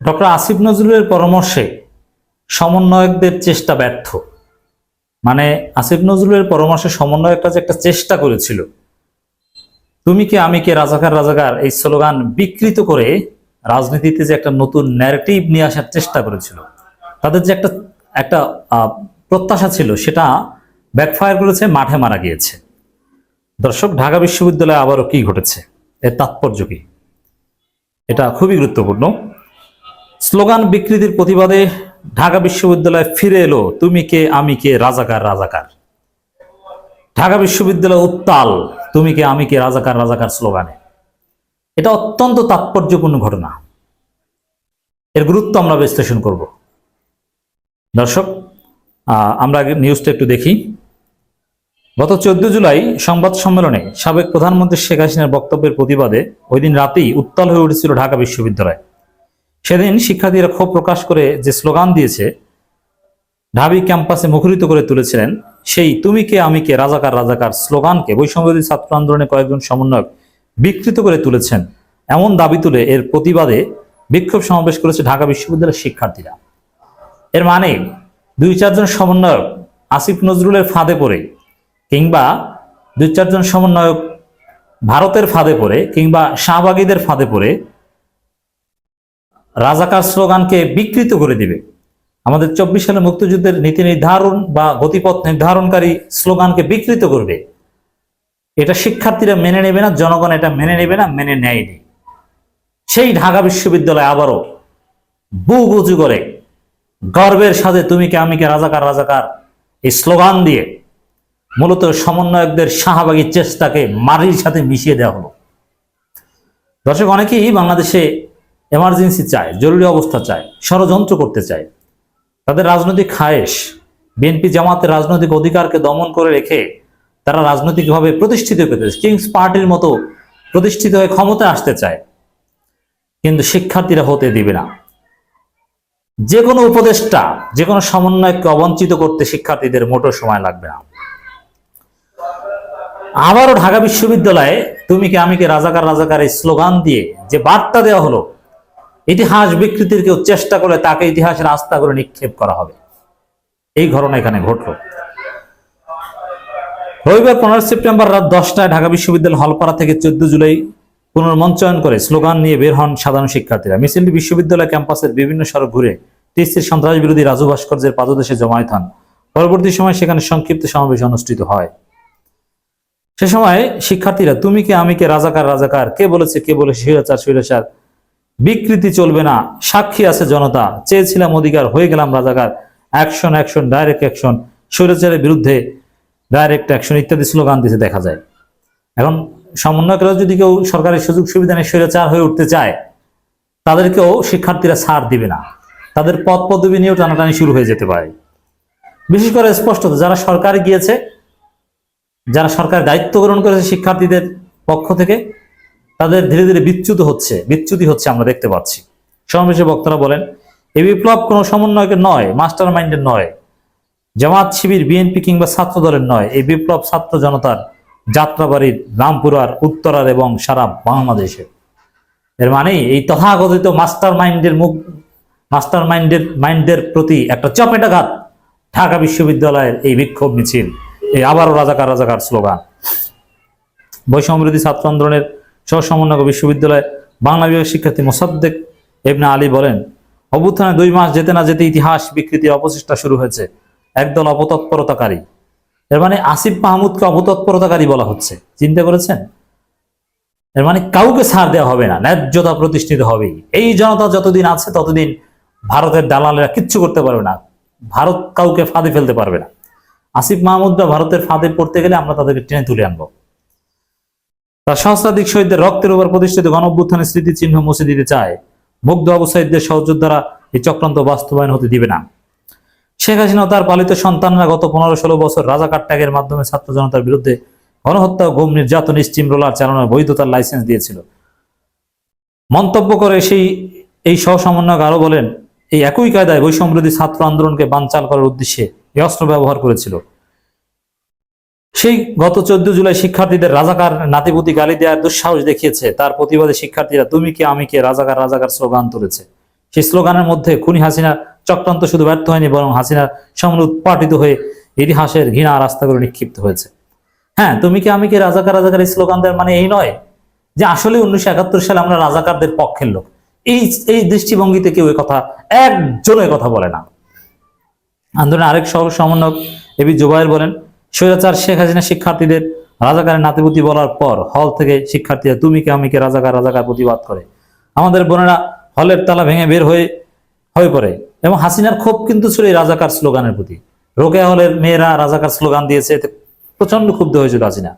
Doctor Asif নজরুলের পরামর্শে সমন্বয়কদের চেষ্টা ব্যর্থ। মানে আসিফ নজরুলের পরামর্শে সমন্বয়করা যে একটা চেষ্টা করেছিল, তুমি কি, আমি কে, রাজাকার রাজাকার, এই স্লোগান বিকৃত করে রাজনীতিতে যে একটা নতুন ন্যারেটিভ নিয়ে আসার চেষ্টা করেছিল, তাদের যে একটা একটা প্রত্যাশা ছিল, সেটা ব্যাকফায়ার করেছে, মাঠে মারা গিয়েছে। দর্শক, ঢাকা বিশ্ববিদ্যালয়ে আবারও কি ঘটেছে? এর তাৎপর্য কি? এটা খুবই গুরুত্বপূর্ণ। স্লোগান বিকৃতির প্রতিবাদে ঢাকা বিশ্ববিদ্যালয়ে ফিরে এলো তুমি কে, আমি কে, রাজাকার রাজাকার। ঢাকা বিশ্ববিদ্যালয় উত্তাল, তুমি কে, আমি কে, রাজাকার রাজাকার স্লোগানে। এটা অত্যন্ত তাৎপর্যপূর্ণ ঘটনা। এর গুরুত্ব আমরা বিশ্লেষণ করব। দর্শক আমরা নিউজটা একটু দেখি। গত চোদ্দ জুলাই সংবাদ সম্মেলনে সাবেক প্রধানমন্ত্রী শেখ হাসিনার বক্তব্যের প্রতিবাদে ওই দিন রাতেই উত্তাল হয়ে উঠেছিল ঢাকা বিশ্ববিদ্যালয়। সেদিন শিক্ষার্থীরা ক্ষোভ প্রকাশ করে যে স্লোগান দিয়েছে, ঢাবি ক্যাম্পাসে মুখরিত করে তুলেছিলেন, সেই তুমি কে, আমি কে, রাজাকার রাজাকার স্লোগানকে বৈষম্যবাদী ছাত্র আন্দোলনে কয়েকজন সমন্বয়ক বিকৃত করে তুলেছেন। এমন দাবি তুলে এর প্রতিবাদে বিক্ষোভ সমাবেশ করেছে ঢাকা বিশ্ববিদ্যালয়ের শিক্ষার্থীরা। এর মানে দুই চারজন সমন্বয়ক আসিফ নজরুলের ফাঁদে পড়ে কিংবা দুই চারজন সমন্বয়ক ভারতের ফাঁদে পড়ে কিংবা শাহবাগীদের ফাঁদে পড়ে রাজাকার স্লোগানকে বিকৃত করে দিবে। আমাদের চব্বিশ সালে মুক্তিযুদ্ধের নীতি নির্ধারণ বা গতিপথ নির্ধারণকারী স্লোগানকে বিকৃত করবে। এটা শিক্ষার্থীরা মেনে নেবে না, জনগণ এটা মেনে নেবে না, মেনে নেয়নি। সেই ঢাকা বিশ্ববিদ্যালয় আবারও বুক উঁচু করে, গর্বের সাথে তুমি কে, আমি কে, রাজাকার রাজাকার, এই স্লোগান দিয়ে মূলত সমন্বয়কদের শাহবাগী চেষ্টাকে মারির সাথে মিশিয়ে দেওয়া হলো। দর্শক, অনেকেই বাংলাদেশে এমার্জেন্সি চায়, জরুরি অবস্থা চায়, ষড়যন্ত্র করতে চায়। তাদের রাজনৈতিক খায়েশ, বিএনপি জামাতের রাজনৈতিক অধিকারকে দমন করে রেখে তারা রাজনৈতিকভাবে প্রতিষ্ঠিত পেতে কিংস পার্টির মতো প্রতিষ্ঠিত হয়ে ক্ষমতায় আসতে চায়। কিন্তু শিক্ষার্থীরা হতে দিবে না। যে কোনো উপদেষ্টা, যে কোনো সমন্বয়কে অবঞ্চিত করতে শিক্ষার্থীদের মোটো সময় লাগবে না। আবারও ঢাকা বিশ্ববিদ্যালয়ে তুমি কি, আমি কি, রাজাকার রাজাকার এই স্লোগান দিয়ে যে বার্তা দেওয়া হলো ইতিহাস বিকৃতির কেউ চেষ্টা করলে তাকে ইতিহাসের আস্থা করে নিক্ষেপ করা হবে। এই ঘটনা এখানে ঘটলো। রবিবার পনেরো সেপ্টেম্বর রাত দশটায় ঢাকা বিশ্ববিদ্যালয় হলপাড়া থেকে চোদ্দ জুলাই পুনর্মঞ্চয়ন করে স্লোগান নিয়ে বের হন সাধারণ শিক্ষার্থীরা। মিছিলটি বিশ্ববিদ্যালয় ক্যাম্পাসের বিভিন্ন সড়ক ঘুরে টিসির সন্ত্রাস বিরোধী রাজু ভাস্কর্যের পাদদেশে জমায়েত হন। পরবর্তী সময় সেখানে সংক্ষিপ্ত সমাবেশ অনুষ্ঠিত হয়। সে সময় শিক্ষার্থীরা, তুমি কে আমি কে রাজাকার রাজাকার? কে বলেছে কে বলেছে? স্বৈরাচার স্বৈরাচার বিকৃতি চলবে না। সাক্ষী আছে জনতা। চেয়েছিলাম অধিকার, হয়ে গেলাম রাজাকার। অ্যাকশন অ্যাকশন ডাইরেক্ট অ্যাকশন স্বৈরাচারের বিরুদ্ধে ডাইরেক্ট অ্যাকশন ইত্যাদি স্লোগান দিতে দেখা যায়। এখন সমন্বয়করা যদি কেউ সরকারি সুযোগ সুবিধা নিয়ে স্বৈরাচার হয়ে উঠতে চায়, তাদেরকেও শিক্ষার্থীরা ছাড় দিবে না। তাদের পদ পদবি নিয়েও টানাটানি শুরু হয়ে যেতে পারে। বিশেষ করে স্পষ্টত, যারা সরকারে গিয়েছে, যারা সরকার দায়িত্ব গ্রহণ করেছে শিক্ষার্থীদের পক্ষ থেকে তাদের ধীরে ধীরে বিচ্যুত হচ্ছে বিচ্যুতি হচ্ছে আমরা দেখতে পাচ্ছি। সমাবেশে বক্তারা বলেন এই বিপ্লব কোনো সমন্বয়কের নয় মাস্টার মাইন্ডের নয়। জামাত শিবির, বিএনপি কিংবা ছাত্র দলের নয়। এই বিপ্লব ছাত্র জনতার যাত্রাবাড়ির রামপুরার, উত্তরার এবং সারা বাংলাদেশের। এর মানে এই তথাকথিত মাস্টার মাইন্ডের মুখ মাস্টার মাইন্ডের মাইন্ডের প্রতি একটা চপেটাঘাত। ঢাকা বিশ্ববিদ্যালয়ের এই বিক্ষোভ মিছিল, এই আবারও রাজাকার রাজাকার স্লোগান। বৈষম্যবিরোধী ছাত্র আন্দোলনের সহ সমন্বয়ক বিশ্ববিদ্যালয় বাংলা বিভাগের শিক্ষার্থী মোসাদ্দেক এবনা আলী বলেন, অভ্যুত্থানে দুই মাস যেতে না যেতে ইতিহাস বিকৃতির অপচেষ্টা শুরু হয়েছে। একদল অপতৎপরতাকারী। এর মানে আসিফ মাহমুদকে অপতৎপরতাকারী বলা হচ্ছে। চিন্তা করেছেন? এর মানে কাউকে ছাড় দেওয়া হবে না, ন্যায্যতা প্রতিষ্ঠিত হবেই। এই জনতা যতদিন আছে, ততদিন ভারতের দালালেরা কিচ্ছু করতে পারবে না। ভারত কাউকে ফাঁদে ফেলতে পারবে না। আসিফ মাহমুদরা ভারতের ফাঁদে পড়তে গেলে আমরা তাদেরকে টেনে তুলে আনব। তার সহস্রাধিক শহীদদের রক্তের উপর প্রতিষ্ঠিত গণ অভ্যুত্থানের স্মৃতিচিহ্ন মুছে দিতে চায়। মুগ্ধ আবু সাইদদের সহযোদ্ধারা এই চক্রান্ত বাস্তবায়ন হতে দিবে না। শেখ হাসিনা তার পালিত সন্তানরা গত পনেরো ষোলো বছর রাজাকার ট্যাগের মাধ্যমে ছাত্র জনতার বিরুদ্ধে গণহত্যা ও গুম নির্যাতন স্টিম রোলার চালানোর বৈধতার লাইসেন্স দিয়েছিল। মন্তব্য করে সেই, এই সহ সমন্বয়ক আরও বলেন, এই একই কায়দায় বৈষম্যবিরোধী ছাত্র আন্দোলনকে বানচাল করার উদ্দেশ্যে এই অস্ত্র ব্যবহার করেছিল। সেই গত চোদ্দ জুলাই শিক্ষার্থীদের রাজাকার নাতিপুতি গালি দেওয়ার দুঃসাহস দেখিয়েছে। তার প্রতিবাদে শিক্ষার্থীরা, তুমি কে? আমি কে? রাজাকার রাজাকার স্লোগান তুলেছে। সেই স্লোগানের মধ্যে খুনি হাসিনার চক্রান্ত শুধু ব্যর্থ হয়নি, বরং হাসিনার সামনে উৎপাটিত হয়ে ইতিহাসের ঘৃণা রাস্তাগুলো নিক্ষিপ্ত হয়েছে। হ্যাঁ তুমি কি? আমি কি? রাজাকার রাজাকার এই স্লোগানদের মানে এই নয় যে আসলে উনিশশো একাত্তর সালে আমরা রাজাকারদের পক্ষের লোক। এই এই দৃষ্টিভঙ্গিতে কেউ কথা, একজনও এ কথা বলে না। আন্দোলনের আরেক সহ সমন্বয়ক এবি জুবাইর বলেন স্বৈরাচার শেখ হাসিনা শিক্ষার্থীদের রাজাকারের নাতিপুতি বলার পর হল থেকে শিক্ষার্থীরা তুমি কে, আমি কে, রাজাকার রাজাকার প্রতিবাদ করে। আমাদের বোনেরা হলের তালা ভেঙে বের হয়ে হয়ে পড়ে। এবং হাসিনার ক্ষোভ কিন্তু ছিল এই রাজাকার স্লোগানের প্রতি। রোকেয়া হলের মেয়েরা রাজাকার স্লোগান দিয়েছে, এতে প্রচণ্ড ক্ষুব্ধ হয়েছিল হাসিনা।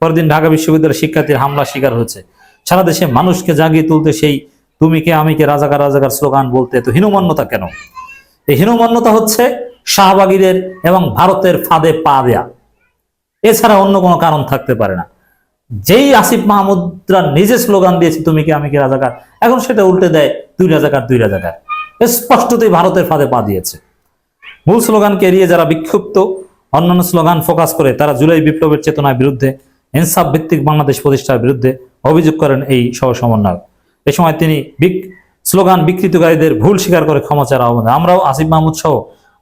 পরদিন ঢাকা বিশ্ববিদ্যালয়ের শিক্ষার্থীর হামলা শিকার হয়েছে। সারা দেশে মানুষকে জাগিয়ে তুলতে সেই তুমি কে, আমি কে, রাজাকার রাজাকার স্লোগান বলতে এত হীনমন্যতা কেন? এই হীনমন্যতা হচ্ছে শাহবাগীদের এবং ভারতের ফাঁদে পা দেয়া। এছাড়া অন্য কোনো কারণ থাকতে পারে না। যেই আসিফ মাহমুদরা নিজে স্লোগান দিয়েছে, তুমি কি আমি কি রাজাকার? এখন সেটা উল্টে দেয় দুই রাজাকার দুই রাজাকার। স্পষ্টতই ভারতের ফাঁদে পা দিয়েছে। মূল স্লোগানকে এড়িয়ে যারা বিক্ষুব্ধ, অন্যান্য স্লোগান ফোকাস করে, তারা জুলাই বিপ্লবের চেতনার বিরুদ্ধে, ইনসাফ ভিত্তিক বাংলাদেশ প্রতিষ্ঠার বিরুদ্ধে অভিযোগ করেন এই সহ সমন্বয়ক। এ সময় তিনি স্লোগান বিকৃতকারীদের ভুল স্বীকার করে ক্ষমা চার আহ্বান আমরাও আসিফ মাহমুদ সহ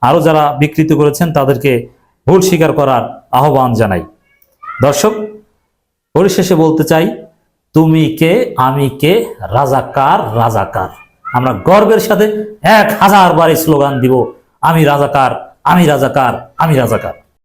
আরও যারা বিকৃত করেছেন তাদেরকে ভুল স্বীকার করার আহ্বান জানাই। দর্শক, পরিশেষে বলতে চাই, তুমি কে, আমি কে, রাজাকার রাজাকার। আমরা গর্বের সাথে এক হাজার বার স্লোগান দিব, আমি রাজাকার আমি রাজাকার আমি রাজাকার।